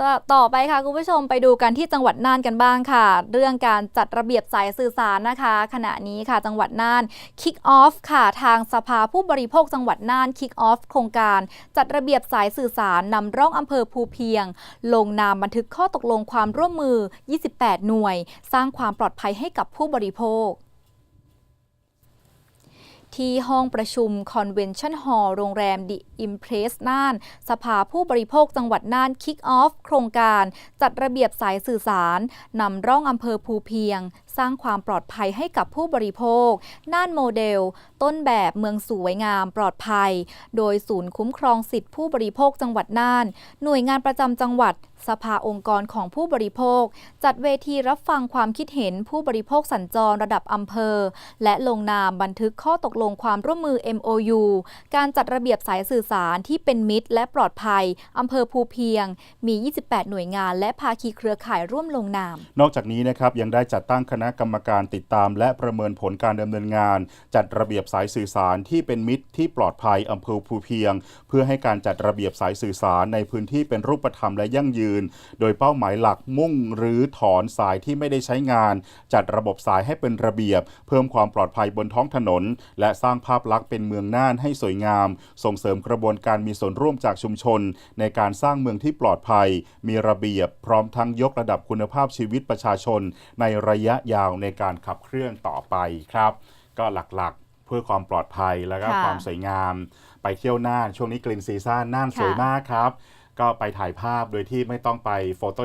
ต่อต่อไปค่ะคุณผู้ชมไปดูกันที่จังหวัดน่านกันบ้างค่ะ เรื่องการจัดระเบียบสายสื่อสารนะคะ ขณะนี้ค่ะจังหวัดน่าน Kick Off ค่ะทางสภาผู้บริโภคจังหวัดน่าน Kick Off โครงการ จัดระเบียบสายสื่อสารนำร่องอำเภอภูเพียง ลงนามบันทึกข้อตกลงความร่วมมือ 28 หน่วย สร้างความปลอดภัยให้กับผู้บริโภค ที่ห้องประชุม Convention Hall โรงแรม The Impress น่าน สภาผู้บริโภคจังหวัดน่าน Kick Off โครงการ จัดระเบียบสายสื่อสารนำร่องอำเภอภูเพียง สร้างความปลอดภัยให้กับผู้บริโภค น่านโมเดล ต้นแบบเมืองสวยงามปลอดภัย โดยศูนย์คุ้มครองสิทธิผู้บริโภคจังหวัดน่าน หน่วยงานประจำจังหวัด สภาองค์กรของผู้บริโภค จัดเวทีรับฟังความคิดเห็นผู้บริโภคสัญจรระดับอำเภอ และลงนามบันทึกข้อตกลงความร่วมมือ MOU การจัดระเบียบสายสื่อสารที่เป็นมิตร และปลอดภัยอำเภอภูเพียง มี 28 หน่วยงาน และภาคีเครือข่ายร่วมลงนาม นอกจากนี้นะครับยังได้จัดตั้งคณะกรรมการติดตาม และประเมินผลการดำเนินงาน จัดระเบียบสายสื่อสารที่เป็นมิตรที่ปลอดภัยอำเภอภูเพียง เพื่อให้การจัดระเบียบสายสื่อสารในพื้นที่เป็นรูปธรรมและยั่งยืน โดยเป้าหมายหลักมุ่งหรือถอนสายที่ไม่ได้ใช้งาน จัดระบบสายให้เป็นระเบียบ เพิ่มความปลอดภัยบนท้องถนน และสร้างภาพลักษณ์เป็นเมืองน่านให้สวยงาม ส่งเสริมกระบวนการมีส่วนร่วมจากชุมชน ในการสร้างเมืองที่ปลอดภัย มีระเบียบ พร้อมทั้งยกระดับคุณภาพชีวิตประชาชน ในระยะยาวในการขับเคลื่อนต่อไปครับ ก็หลักๆเพื่อความปลอดภัยและก็ค่ะ ความสวยงาม ไปเที่ยวน่านช่วงนี้กลิ่นซีซ่านน่านค่ะสวยมากครับ ก็ไปถ่ายภาพโดยที่ไม่ต้องไปโฟโต้